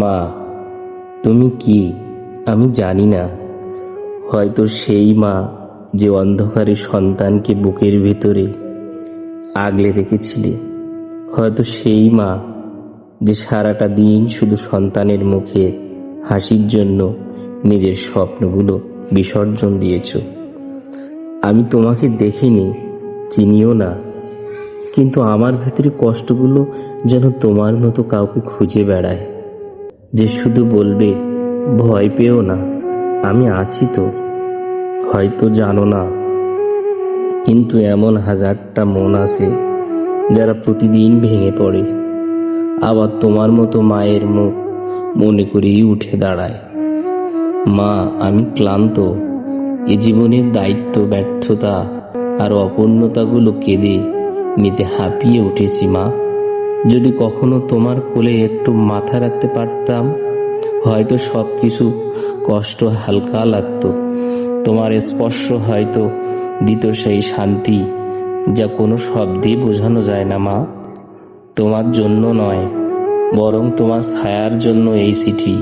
মা, তুমি কি? আমি জানি না। হয়তো সেই মা যে অন্ধকারে সন্তানকে বুকের ভেতরে আগলে রেখেছিলে। হয়তো সেই মা যে সারাটা দিন শুধু সন্তানের মুখে হাসির জন্য নিজের স্বপ্নগুলো বিসর্জন দিয়েছ। আমি তোমাকে দেখিনি, চিনিও না। কিন্তু আমার ভেতরে কষ্টগুলো যেন তোমার মতো কাউকে খুঁজে বেড়ায়। যে শুধু বলবে, ভয় পেও না, আমি আছি তো। হয়তো জানো না। কিন্তু এমন হাজারটা মন আছে যারা প্রতিদিন ভেঙে পড়ে। আবার তোমার মতো মায়ের মুখ মনে করেই উঠে দাঁড়ায়। মা, আমি ক্লান্ত। এ জীবনের দায়িত্ব, ব্যর্থতা আর অপূর্ণতাগুলো কেঁদে নিতে হাঁপিয়ে উঠেছি মা। যদি কখনো তোমার কোলে একটু মাথা রাখতে পারতাম, হয়তো সব কিছু কষ্ট হালকা লাগতো। তোমার স্পর্শ হয়তো দিত সেই শান্তি, যা কোনো শব্দে বোঝানো যায় না, মা। তোমার জন্য নয়, বরং তোমার ছায়ার জন্য এই চিঠি।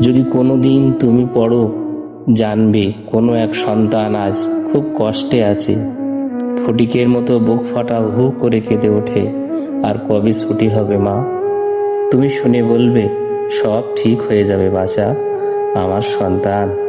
যদি কোনো দিন তুমি পড়ো, জানবে কোনো এক সন্তান আজ খুব কষ্টে আছে। ফটিকের মতো বুক ফাটা হু করে কেঁদে ওঠে, আর কবে ছুটি হবে, মা? তুমি শুনে বলবে, সব ঠিক হয়ে যাবে বাচ্চা আমার সন্তান।